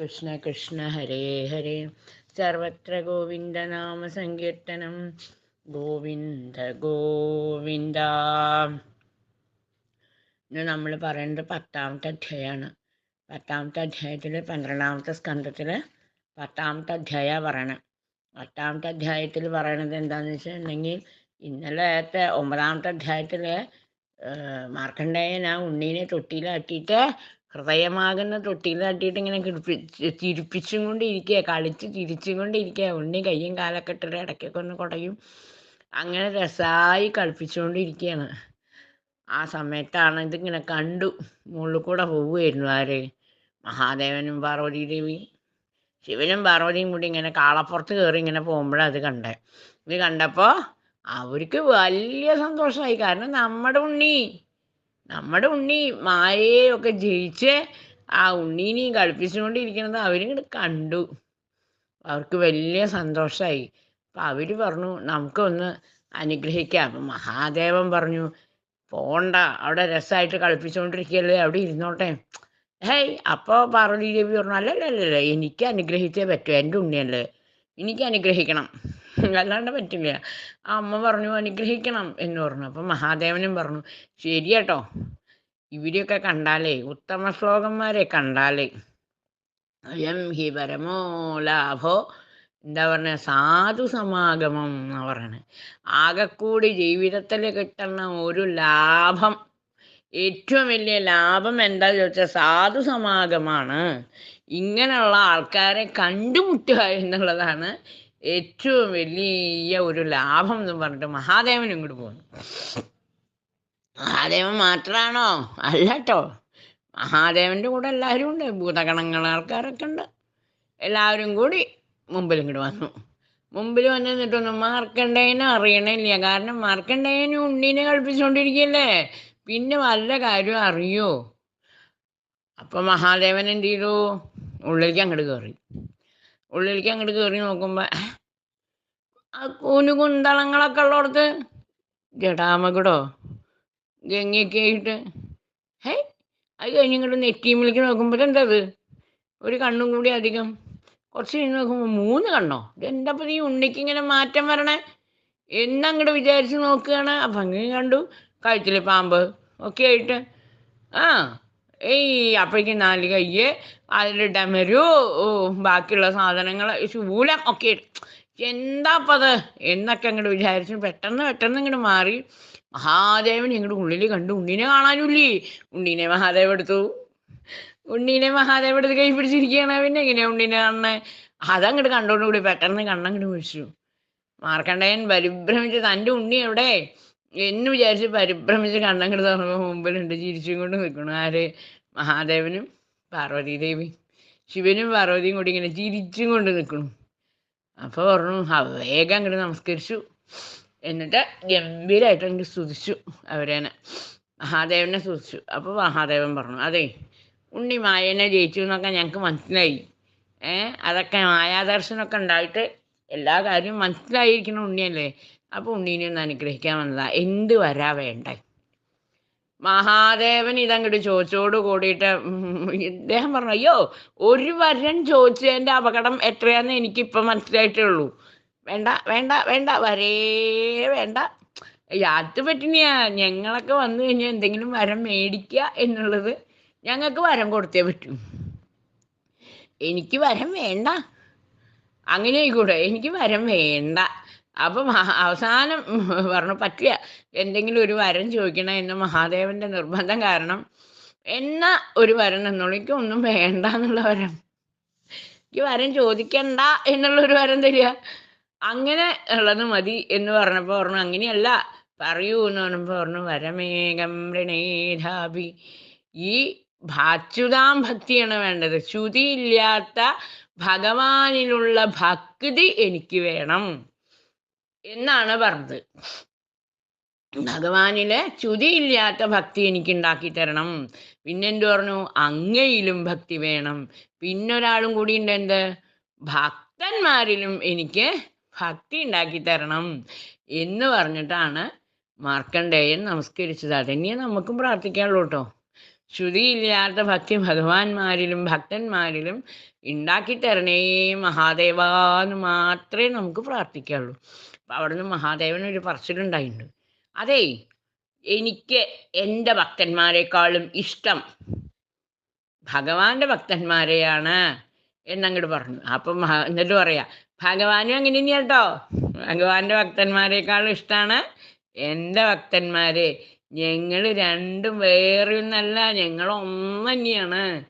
കൃഷ്ണ കൃഷ്ണ ഹരേ ഹരേ. സർവത്ര ഗോവിന്ദനാമ സങ്കീർത്തനം. ഗോവിന്ദ ഗോവിന്ദ. നമ്മൾ പറയുന്നത് പത്താമത്തെ അധ്യായമാണ്. പത്താമത്തെ അധ്യായത്തിൽ പന്ത്രണ്ടാമത്തെ സ്കന്ധത്തിൽ പത്താമത്തെ അധ്യായ പറയണം. പത്താമത്തെ അധ്യായത്തിൽ പറയണത് എന്താണെന്ന് വെച്ചിട്ടുണ്ടെങ്കിൽ ഇന്നലത്തെ ഒമ്പതാമത്തെ അധ്യായത്തിൽ മാർക്കണ്ഡേയൻ ആ ഉണ്ണീനെ തൊട്ടിയിലാട്ടിയിട്ട് ഹൃദയമാകുന്ന തൊട്ടിയിൽ തട്ടിയിട്ട് ഇങ്ങനെ ചിരിപ്പിച്ചും കൊണ്ടിരിക്കുക കളിച്ച് ചിരിച്ചും കൊണ്ടിരിക്കുക ഉണ്ണി കയ്യും കാലൊക്കെ ഇട്ടിട്ട് ഇടയ്ക്കൊക്കെ ഒന്ന് കുടയും. അങ്ങനെ രസമായി കളിപ്പിച്ചുകൊണ്ടിരിക്കുകയാണ്. ആ സമയത്താണ് ഇതിങ്ങനെ കണ്ടു. മുകളിൽ കൂടെ പോവുമായിരുന്നു ആര്? മഹാദേവനും പാർവതി ദേവി. ശിവനും പാർവതിയും കൂടി ഇങ്ങനെ കാളപ്പുറത്ത് കയറി ഇങ്ങനെ പോകുമ്പോഴാണ് അത് കണ്ടേ. ഇത് കണ്ടപ്പോൾ അവർക്ക് വലിയ സന്തോഷമായി. കാരണം നമ്മുടെ ഉണ്ണി നമ്മുടെ ഉണ്ണി മായയൊക്കെ ജയിച്ച് ആ ഉണ്ണീനെയും കളിപ്പിച്ചുകൊണ്ടിരിക്കുന്നത് അവരിങ്ങോട്ട് കണ്ടു. അവർക്ക് വലിയ സന്തോഷമായി അപ്പം അവർ പറഞ്ഞു നമുക്കൊന്ന് അനുഗ്രഹിക്കാം. അപ്പം മഹാദേവൻ പറഞ്ഞു പോണ്ട അവിടെ രസമായിട്ട് കളിപ്പിച്ചുകൊണ്ടിരിക്കുകയല്ലേ അവിടെ ഇരുന്നോട്ടെ. ഹേയ് അപ്പോൾ പാർവതി ദേവി പറഞ്ഞു അല്ലല്ലല്ല എനിക്ക് അനുഗ്രഹിച്ചേ പറ്റൂ എന്റെ ഉണ്ണിയല്ലേ എനിക്ക് അനുഗ്രഹിക്കണം. അല്ലാണ്ട് പറ്റില്ല. ആ അമ്മ പറഞ്ഞു അനുഗ്രഹിക്കണം എന്ന് പറഞ്ഞു. അപ്പം മഹാദേവനും പറഞ്ഞു ശരി കേട്ടോ ഇവരെയൊക്കെ കണ്ടാലേ ഉത്തമ ശ്ലോകന്മാരെ കണ്ടാലേ. അയം ഹി പരമോ ലാഭോ. എന്താ പറഞ്ഞ? സാധു സമാഗമം എന്നാ പറയണത് ആകെക്കൂടി ജീവിതത്തിൽ കിട്ടുന്ന ഒരു ലാഭം ഏറ്റവും വലിയ ലാഭം എന്താ ചോദിച്ചാൽ സാധു സമാഗമാണ്. ഇങ്ങനെയുള്ള ആൾക്കാരെ കണ്ടുമുട്ടുക എന്നുള്ളതാണ് ഏറ്റവും വലിയ ഒരു ലാഭം എന്ന് പറഞ്ഞിട്ട് മഹാദേവൻ ഇങ്ങോട്ട് പോകുന്നു. മഹാദേവൻ മാത്രമാണോ അല്ലട്ടോ. മഹാദേവന്റെ കൂടെ എല്ലാവരും ഉണ്ട്. ഭൂതഗണങ്ങൾ ആൾക്കാരൊക്കെ ഉണ്ട്. എല്ലാവരും കൂടി മുമ്പിൽ ഇങ്ങോട്ട് വന്നു. മുമ്പിൽ വന്ന് നിന്നിട്ടൊന്നും മാർക്കണ്ടേയനെ അറിയണില്ല. കാരണം മാർക്കണ്ടേനും ഉണ്ണീനെ കളിപ്പിച്ചുകൊണ്ടിരിക്കുകയല്ലേ പിന്നെ വല്ല കാര്യം അറിയോ? അപ്പൊ മഹാദേവൻ എന്ത് ചെയ്തു? ഉള്ളിലേക്ക് അങ്ങോട്ട് കയറി ഉള്ളിലേക്ക് അങ്ങോട്ട് കയറി നോക്കുമ്പോ ആ കൂനു കുന്തളങ്ങളൊക്കെ ഉള്ളിടത്ത് ജടാമകുടോ ഗംഗയൊക്കെ ആയിട്ട് ഹേ അത് കഴിഞ്ഞ് ഇങ്ങോട്ട് നെറ്റീമിലേക്ക് നോക്കുമ്പോൾ അത് ഒരു കണ്ണും കൂടി അധികം. കുറച്ച് കഴിഞ്ഞ് നോക്കുമ്പോൾ മൂന്ന് കണ്ണോ? ഇതെന്തപ്പോൾ ഈ ഉണ്ണിക്ക് ഇങ്ങനെ മാറ്റം വരണേ? എന്നങ്ങോട്ട് വിചാരിച്ച് നോക്കുകയാണ്. അപ്പം അങ്ങനെ കണ്ടു. കഴുത്തിൽ പാമ്പ് ഒക്കെ ആയിട്ട്. ആ ഏയ് അപ്പോഴേക്കും നാല് കയ്യ് അതിലിട്ടാൻ വരൂ? ബാക്കിയുള്ള സാധനങ്ങൾ ശൂലം ഒക്കെ എന്താ അപ്പം അത്? എന്നൊക്കെ അങ്ങോട്ട് വിചാരിച്ചു. പെട്ടെന്ന് പെട്ടെന്ന് ഇങ്ങോട്ട് മാറി. മഹാദേവൻ ഇങ്ങോട്ട് ഉള്ളിൽ കണ്ടു. ഉണ്ണിനെ കാണാനില്ലേ ഉണ്ണിനെ മഹാദേവ് എടുത്തു. ഉണ്ണിനെ മഹാദേവ് എടുത്ത് കൈ പിടിച്ചിരിക്കുകയാണ്. പിന്നെ എങ്ങനെയാ ഉണ്ണീനെ കാണണേ? അതങ്ങോട്ട് കണ്ടോണ്ടുകൂടി പെട്ടെന്ന് കണ്ണങ്ങോട്ട് വിളിച്ചു മാർക്കണ്ടയൻ പരിഭ്രമിച്ച് തന്റെ ഉണ്ണി എവിടെ? എന്ന് വിചാരിച്ച് പരിഭ്രമിച്ച് കണ്ണങ്ങോട്ട് തുറന്നപ്പോൾ മുമ്പിലുണ്ട് ചിരിച്ചും കൊണ്ട് നിൽക്കണം. ആര്? മഹാദേവനും പാർവതി ദേവി. ശിവനും പാർവതിയും കൂടി ഇങ്ങനെ ചിരിച്ചും കൊണ്ട് നിൽക്കണം. അപ്പോൾ പറഞ്ഞു "ആ, വേഗം അങ്ങോട്ട് നമസ്കരിച്ചു. എന്നിട്ട് ഗംഭീരമായിട്ട് എനിക്ക് സ്തുതിച്ചു അവരേനെ. മഹാദേവനെ സ്തുതിച്ചു. അപ്പോൾ മഹാദേവൻ പറഞ്ഞു അതെ ഉണ്ണി മായനെ ജയിച്ചു എന്നൊക്കെ ഞങ്ങൾക്ക് മനസ്സിലായി. ഏഹ് അതൊക്കെ മായാദർശനമൊക്കെ ഉണ്ടായിട്ട് എല്ലാ കാര്യവും മനസ്സിലായിരിക്കണം ഉണ്ണിയല്ലേ? അപ്പോൾ ഉണ്ണീനെ ഒന്ന് അനുഗ്രഹിക്കാൻ വന്നതാ. എന്ത് വരാ വേണ്ടേ? മഹാദേവൻ ഇതങ്ങോട്ട് ചോദിച്ചോട് കൂടിയിട്ട് ഇദ്ദേഹം പറഞ്ഞു അയ്യോ ഒരു വരൻ ചോദിച്ചതിന്റെ അപകടം എത്രയാന്ന് എനിക്കിപ്പം മനസ്സിലായിട്ടേ ഉള്ളൂ. വേണ്ട വേണ്ട വേണ്ട വരേ വേണ്ട. അത് പറ്റിനിയാ ഞങ്ങളൊക്കെ വന്നു കഴിഞ്ഞാൽ എന്തെങ്കിലും വരം മേടിക്കുക എന്നുള്ളത് ഞങ്ങൾക്ക് വരം കൊടുത്തേ പറ്റൂ. എനിക്ക് വരം വേണ്ട. അങ്ങനെ ആയിക്കൂടെ എനിക്ക് വരം വേണ്ട. അപ്പം അവസാനം പറഞ്ഞു പറ്റിയ എന്തെങ്കിലും ഒരു വരം ചോദിക്കണം എന്ന് മഹാദേവന്റെ നിർബന്ധം കാരണം എന്ന ഒരു വരം തന്നോളൂ എനിക്ക് ഒന്നും വേണ്ട എന്നുള്ള വരം. എനിക്ക് വരം ചോദിക്കണ്ട എന്നുള്ള ഒരു വരം തരിക. അങ്ങനെ ഉള്ളത് മതി എന്ന് പറഞ്ഞപ്പോൾ പറഞ്ഞു അങ്ങനെയല്ല. പറയൂ എന്ന് പറഞ്ഞപ്പോൾ പറഞ്ഞു വരമേകം പ്രണേധാപി ഈ ഭാച്യുതാം ഭക്തിയാണ് വേണ്ടത്. ശ്രുതിയില്ലാത്ത ഭഗവാനിലുള്ള ഭക്തി എനിക്ക് വേണം. എന്നാണ് പറഞ്ഞത്. ഭഗവാനിലെ ചുതിയില്ലാത്ത ഭക്തി എനിക്ക് ഉണ്ടാക്കി തരണം. പിന്നെ എന്ത് പറഞ്ഞു? അങ്ങയിലും ഭക്തി വേണം. പിന്നൊരാളും കൂടി ഉണ്ട് എന്ത്? ഭക്തന്മാരിലും എനിക്ക് ഭക്തി ഉണ്ടാക്കി തരണം എന്ന് പറഞ്ഞിട്ടാണ് മാർക്കണ്ഡേയൻ നമസ്കരിച്ചത്. അതന്നെ നമുക്കും പ്രാർത്ഥിക്കാനുള്ളൂ കേട്ടോ. ശ്രുതിയില്ലാത്ത ഭക്തി ഭഗവാന്മാരിലും ഭക്തന്മാരിലും ഉണ്ടാക്കി തരണേ മഹാദേവ എന്ന് മാത്രമേ നമുക്ക് പ്രാർത്ഥിക്കാവുള്ളൂ. അപ്പം അവിടുന്ന് മഹാദേവൻ ഒരു പറച്ചിലുണ്ടായിട്ടുണ്ട് അതേ എനിക്ക് എന്റെ ഭക്തന്മാരെക്കാളും ഇഷ്ടം ഭഗവാന്റെ ഭക്തന്മാരെയാണ് എന്നങ്ങോട്ട് പറഞ്ഞു. അപ്പം എന്നിട്ട് പറയാ ഭഗവാനും അങ്ങനെ തന്നെയാട്ടോ ഭഗവാന്റെ ഭക്തന്മാരെക്കാളും ഇഷ്ടമാണ് എന്റെ ഭക്തന്മാരെ. ഞങ്ങൾ രണ്ടും വേറെ ഒന്നല്ല ഞങ്ങൾ ഒന്ന് തന്നെയാണ്.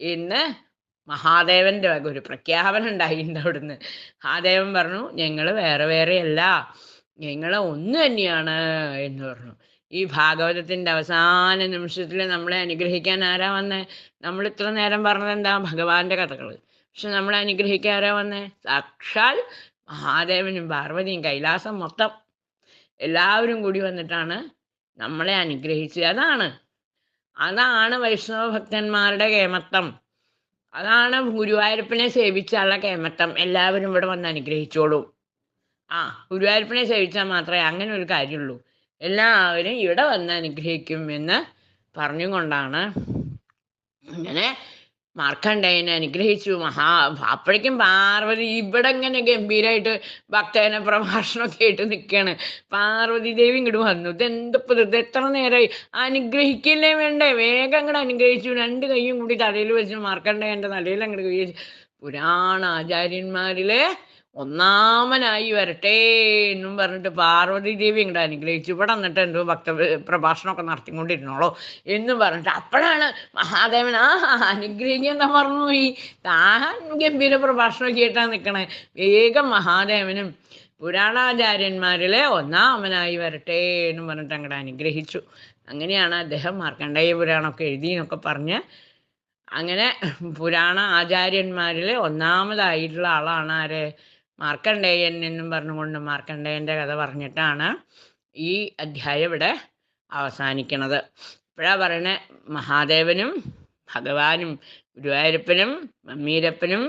എന്ന് മഹാദേവന്റെ വക ഒരു പ്രഖ്യാപനം ഉണ്ടായിട്ടുണ്ട് അവിടുന്ന്. മഹാദേവൻ പറഞ്ഞു ഞങ്ങൾ വേറെ വേറെയല്ല ഞങ്ങൾ ഒന്ന് തന്നെയാണ് എന്ന് പറഞ്ഞു. ഈ ഭാഗവതത്തിന്റെ അവസാന നിമിഷത്തിൽ നമ്മളെ അനുഗ്രഹിക്കാൻ ആരാ വന്നേ? നമ്മൾ ഇത്ര നേരം പറഞ്ഞത് എന്താ? ഭഗവാന്റെ കഥകൾ പക്ഷെ നമ്മളെ അനുഗ്രഹിക്കാൻ ആരാ വന്നേ? സാക്ഷാൽ മഹാദേവനും പാർവതിയും കൈലാസം മൊത്തം എല്ലാവരും കൂടി വന്നിട്ടാണ് നമ്മളെ അനുഗ്രഹിച്ചു. അതാണ്. അതാണ് വൈഷ്ണവ ഭക്തന്മാരുടെ കേമത്തം. അതാണ് ഗുരുവായൂരപ്പനെ സേവിച്ചാലുള്ള കേമത്തം. എല്ലാവരും ഇവിടെ വന്ന് അനുഗ്രഹിച്ചോളൂ. ആ ഗുരുവായൂരപ്പനെ സേവിച്ചാൽ മാത്രമേ അങ്ങനെ ഒരു കാര്യമുള്ളൂ. എല്ലാവരും ഇവിടെ വന്ന് അനുഗ്രഹിക്കും എന്ന് പറഞ്ഞുകൊണ്ടാണ്. അങ്ങനെ മാർക്കണ്ഡേയനെ അനുഗ്രഹിച്ചു. മഹാ അപ്പോഴേക്കും പാർവതി ഇവിടെ ഇങ്ങനെ ഗംഭീരമായിട്ട് ഭക്തജന പ്രഭാഷണമൊക്കെ ആയിട്ട് നിൽക്കുകയാണ്. പാർവതി ദേവി ഇങ്ങോട്ട് വന്നു. ഇതെന്തപ്പോ ഇത് എത്ര നേരമായി അനുഗ്രഹിക്കില്ലേ വേണ്ടേ? വേഗം അങ്ങോട്ട് അനുഗ്രഹിച്ചു. രണ്ട് കൈയും കൂടി തലയിൽ വെച്ച് മാർക്കണ്ഡേയന്റെ തലയിൽ അങ്ങോട്ട് കൈ പുരാണ ആചാര്യന്മാരിലെ ഒന്നാമനായി വരട്ടെ എന്നും പറഞ്ഞിട്ട് പാർവതി ദേവി ഇങ്ങോട്ട് അനുഗ്രഹിച്ചു. ഇവിടെ വന്നിട്ട് എന്തോ ഭക്ത പ്രഭാഷണമൊക്കെ നടത്തിക്കൊണ്ടിരുന്നോളോ എന്നും പറഞ്ഞിട്ട് അപ്പോഴാണ് മഹാദേവൻ ആ അനുഗ്രഹിക്കാൻ പറഞ്ഞു? പോയി താഹൻ ഗംഭീര പ്രഭാഷണം കേട്ടാ നിൽക്കണേ വേഗം മഹാദേവനും പുരാണാചാര്യന്മാരിലെ ഒന്നാമനായി വരട്ടെ എന്ന് പറഞ്ഞിട്ട് അങ്ങോട്ട് അനുഗ്രഹിച്ചു. അങ്ങനെയാണ് അദ്ദേഹം മാർക്കണ്ഡേയ പുരാണമൊക്കെ എഴുതി എന്നൊക്കെ പറഞ്ഞ് അങ്ങനെ പുരാണ ആചാര്യന്മാരിലെ ഒന്നാമതായിട്ടുള്ള ആളാണ് ആര്? മാർക്കണ്ഡേയൻ എന്നും പറഞ്ഞുകൊണ്ട് മാർക്കണ്ഡേയന്റെ കഥ പറഞ്ഞിട്ടാണ് ഈ അധ്യായം ഇവിടെ അവസാനിക്കണത് ഇപ്പോഴാ പറയണേ മഹാദേവനും ഭഗവാനും ഗുരുവായൂരപ്പനും മമ്മീരപ്പനും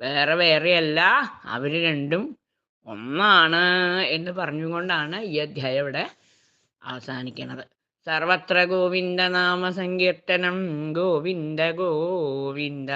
വേറെ വേറെയല്ല അവർ രണ്ടും ഒന്നാണ് എന്ന് പറഞ്ഞുകൊണ്ടാണ് ഈ അധ്യായം ഇവിടെ അവസാനിക്കുന്നത്. സർവത്ര ഗോവിന്ദ നാമ സങ്കീർത്തനം ഗോവിന്ദ ഗോവിന്ദ.